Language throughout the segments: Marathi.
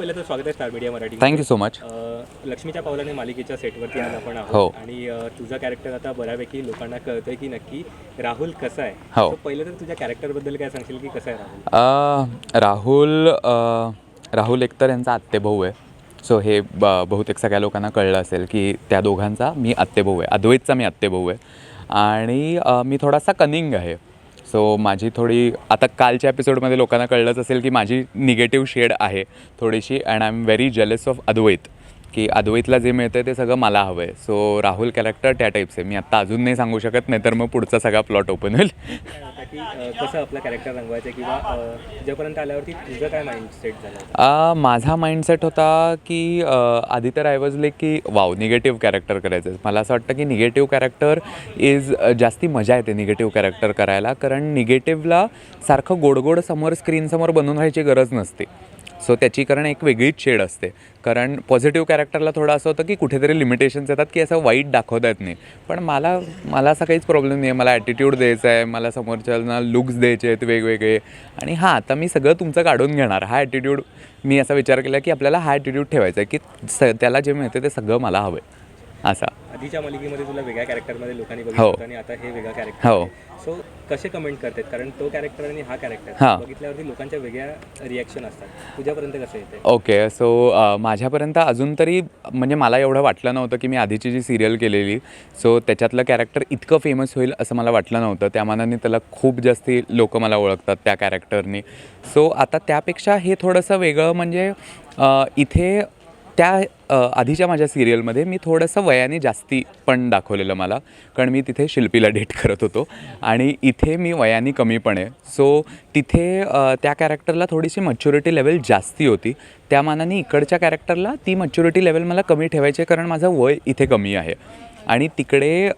पहिलं तर स्वागत आहे star media Marathi thank you so much लक्ष्मीच्या पावलाने मालिकेच्या सेटवरती आज आपण हो. आहोत आणि तुझा कॅरेक्टर आता बऱ्यापैकी लोकांना कळतंय की नक्की राहुल कसा आहे. हो. पहिलं तर तुझ्या कॅरेक्टरबद्दल काय सांगशील की कसं आहे राहुल? राहुल एकतर यांचा आत्तेभाऊ आहे. सो हे ब बहुतेक सगळ्या लोकांना कळलं असेल की त्या दोघांचा मी आत्तेभाऊ आहे. अद्वैतचा मी आत्तेभाऊ आहे. आणि मी थोडासा कनिंग आहे. सो माझी थोडी आता कालच्या एपिसोडमध्ये लोकांना कळलंच असेल की माझी निगेटिव्ह शेड आहे थोडीशी and I am very jealous of Advait. की अद्वैतला जे मिळतं ते सगळं मला हवं आहे सो राहुल कॅरेक्टर त्या टाईप्स आहे मी आत्ता अजून नाही सांगू शकत नाही तर मग पुढचा सगळा प्लॉट ओपन होईल. की कसं आपलं कॅरेक्टर रंगवायचं किंवा अ, तुझ्यापर्यंत आल्यावरती तुझं काय माइंड सेट झालं माझा माइंडसेट होता की आधी तर आय वॉज लाईक की वाव निगेटिव्ह कॅरेक्टर करायचं आहे. मला असं वाटतं की निगेटिव्ह कॅरेक्टर इज जास्ती मजा येते निगेटिव्ह कॅरेक्टर करायला. कारण निगेटिव्हला सारखं गोडगोड समोर स्क्रीनसमोर बनून राहायची गरज नसते. सो त्याची कारण एक वेगळीच शेड असते. कारण पॉझिटिव्ह कॅरेक्टरला थोडं असं होतं की कुठेतरी लिमिटेशन्स येतात की असं वाईट दाखवता येत नाही. पण मला मला असा काहीच प्रॉब्लेम नाही आहे मला ॲटिट्यूड द्यायचा आहे. मला समोरच्याला लुक्स द्यायचे आहेत वेगवेगळे. आणि हां आता मी सगळं तुमचं काढून घेणार. हा ॲटिट्यूड मी असा विचार केला की आपल्याला हा ॲटिट्यूड ठेवायचा आहे की स त्याला जे मिळते ते सगळं मला हवं आहे असा. आधीच्या मालिकेमध्ये तुला वेगळ्या कॅरेक्टरमध्ये लोकांनी बघितलं हो. होतं आणि आता हे वेगळा कॅरेक्टर हो. सो कसे कमेंट करतात? कारण तो कॅरेक्टर आणि हा कॅरेक्टर हां. बघितल्यावरती लोकांच्या वेगळ्या रिॲक्शन असतात. तुझ्यापर्यंत कसं येते ओके सो अ, माझ्यापर्यंत अजून तरी म्हणजे मला एवढं वाटलं नव्हतं की मी आधीची जी सिरियल केलेली सो त्याच्यातलं कॅरेक्टर इतकं फेमस होईल असं मला वाटलं नव्हतं. त्या मानाने त्याला खूप जास्ती लोक मला ओळखतात त्या कॅरेक्टरनी सो आता त्यापेक्षा हे थोडंसं वेगळं म्हणजे अ, इथे त्या आधीच्या माझ्या सिरियलमध्ये मी थोडंसं वयाने जास्ती पण दाखवलेलं मला कारण मी तिथे शिल्पीला डेट करत होतो आणि इथे मी वयाने कमी पण आहे. सो तिथे त्या कॅरेक्टरला थोडीशी मच्युरिटी लेवल जास्ती होती. त्या मानाने इकडच्या कॅरेक्टरला ती मच्युरिटी लेवल मला कमी ठेवायची कारण माझं वय इथे कमी आहे. आणि तिकडे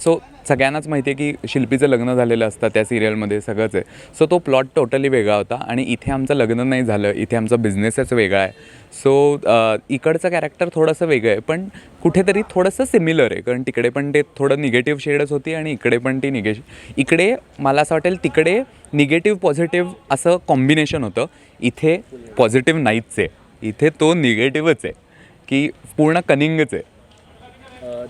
सो सगळ्यांनाच माहिती आहे की शिल्पीचं लग्न झालेलं असतं त्या सिरियलमध्ये सगळंच आहे. सो तो प्लॉट टोटली वेगळा होता आणि इथे आमचं लग्न नाही झालं. इथे आमचा बिझनेसच वेगळा आहे. सो इकडचं कॅरेक्टर थोडंसं वेगळं आहे पण कुठेतरी थोडंसं सिमिलर आहे. कारण तिकडे पण ते थोडं निगेटिव्ह शेडच होती आणि इकडे पण ती निगे इकडे मला असं वाटेल तिकडे निगेटिव्ह पॉझिटिव्ह असं कॉम्बिनेशन होतं. इथे पॉझिटिव्ह नाहीच आहे. इथे तो निगेटिव्हच आहे. की पूर्ण कनिंगच आहे.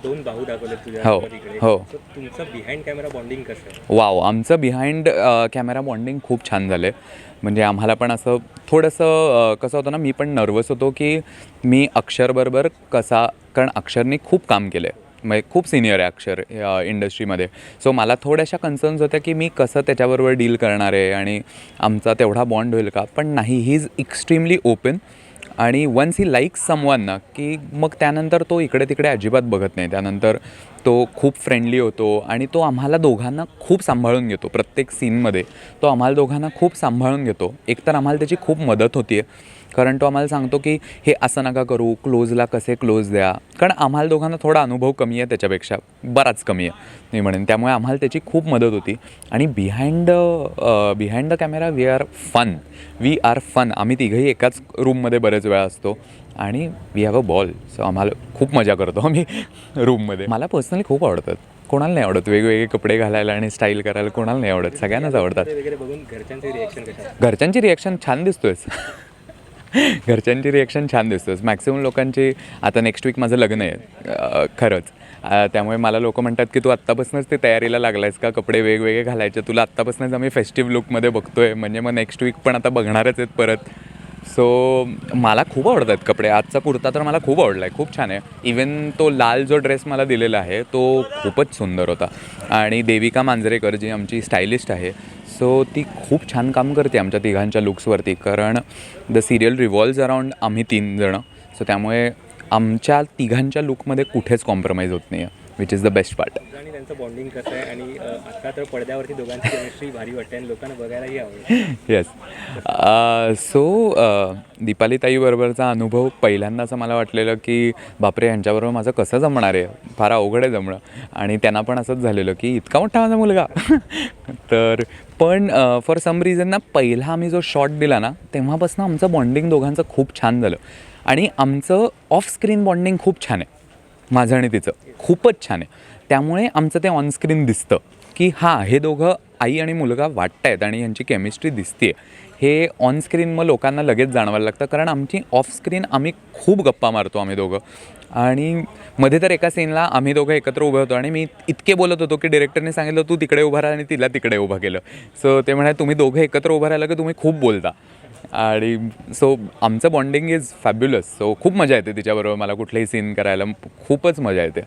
दोन भाऊ दाखवले तुझ्या हो, इकडे. हो. तुमचं बिहाइंड कॅमेरा बॉन्डिंग कसं? आहे वाव आमचं बिहाइंड कॅमेरा बॉन्डिंग खूप छान झालं आहे म्हणजे आम्हाला पण असं थोडंसं अ, कसं होतं ना मी पण नर्वस होतो की मी अक्षरबरोबर कसा कारण अक्षरने खूप काम केलं आहे म्हणजे खूप सिनियर आहे अक्षर इंडस्ट्रीमध्ये सो मला थोड्याशा कन्सर्न्स होत्या की मी कसं त्याच्याबरोबर डील करणार आहे आणि आमचा तेवढा बॉन्ड होईल का? पण नाही ही इज एक्स्ट्रीमली ओपन आणि वन्स ही लाईक समवन ना की मग त्यानंतर तो इकडे तिकडे अजिबात बघत नाही. त्यानंतर तो खूप फ्रेंडली होतो आणि तो आम्हाला दोघांना खूप सांभाळून घेतो. प्रत्येक सीनमध्ये तो आम्हाला दोघांना खूप सांभाळून घेतो. एकतर आम्हाला त्याची खूप मदत होती आहे कारण तो आम्हाला सांगतो की हे असं नका करू क्लोजला कसे क्लोज द्या. कारण आम्हाला दोघांना थोडा अनुभव कमी आहे त्याच्यापेक्षा बराच कमी आहे मी म्हणेन. त्यामुळे आम्हाला त्याची खूप मदत होती. आणि behind behind the camera we are fun we are fun आम्ही तिघंही एकाच रूममध्ये बरेच वेळा असतो. आणि we have a ball so आम्हाला खूप मजा करतो आम्ही रूममध्ये मला पर्सनली खूप आवडतात. कोणाला नाही आवडत. वेगवेगळे कपडे घालायला आणि स्टाईल करायला कोणाला नाही आवडत. सगळ्यांनाच आवडतात. घरच्यांचे रिॲक्शन कशा घरच्यांची रिॲक्शन छान दिसतोयस घरच्यांची रिॲक्शन छान दिसतंच मॅक्सिमम लोकांची आता नेक्स्ट वीक माझं लग्न आहे. खरंच. त्यामुळे मला लोक म्हणतात की तू आत्तापासूनच ते तयारीला लागलायस का? कपडे वेगवेगळे घालायचे. तुला आत्तापासूनच आम्ही फेस्टिव्ह लुकमध्ये बघतो आहे म्हणजे मग नेक्स्ट वीक पण आता बघणारच आहेत परत. सो मला खूप आवडतात कपडे. आजचा कुर्ता तर मला खूप आवडला आहे खूप छान आहे. इवन तो लाल जो ड्रेस मला दिलेला आहे तो खूपच सुंदर होता. आणि देविका मांजरेकर जी आमची स्टायलिस्ट आहे सो ती खूप छान काम करते आमच्या तिघांच्या लुक्सवरती कारण द सिरियल रिव्हॉल्व्ज अराउंड आम्ही तीन जणं. सो त्यामुळे आमच्या तिघांच्या लुकमध्ये कुठेच कॉम्प्रोमाइज होत नाही आहे which is the best part आणि त्यांचं बॉन्डिंग कसं आहे? आणि आता तर पडद्यावरती दोघांची केमिस्ट्री भारी वाटते आणि लोकांना बघायलाही आवडेल येस सो दीपाली ताईबरोबरचा अनुभव पहिल्यांदा असं मला वाटलेलं की बापरे यांच्याबरोबर माझं कसं जमणार आहे? फार अवघड आहे जमणं. आणि त्यांना पण असंच झालेलं की इतका मोठा माझा मुलगा. तर पण फॉर सम रिझन ना पहिला आम्ही जो शॉट दिला ना तेव्हापासून आमचं बॉन्डिंग दोघांचं खूप छान झालं. आणि आमचं ऑफ स्क्रीन बॉन्डिंग खूप छान आहे. माझं आणि तिचं. खूपच छान आहे. त्यामुळे आमचं ते ऑनस्क्रीन दिसतं की हां हे दोघं आई आणि मुलगा वाटत आहेत आणि यांची केमिस्ट्री दिसते हे ऑनस्क्रीन मग लोकांना लगेच जाणवायला लागतं कारण आमची ऑफस्क्रीन आम्ही खूप गप्पा मारतो आम्ही दोघं. आणि मध्ये तर एका सीनला आम्ही दोघं एकत्र उभे होतो आणि मी इतके बोलत होतो की डिरेक्टरने सांगितलं तू तिकडे उभा राहा आणि तिला तिकडे उभं केलं. सो ते म्हणाले तुम्ही दोघं एकत्र उभं राहिलं की तुम्ही खूप बोलता. आणि सो आमचं बॉन्डिंग इज फॅब्युलस सो खूप मजा येते तिच्याबरोबर मला कुठलेही सीन करायला. खूपच मजा येते.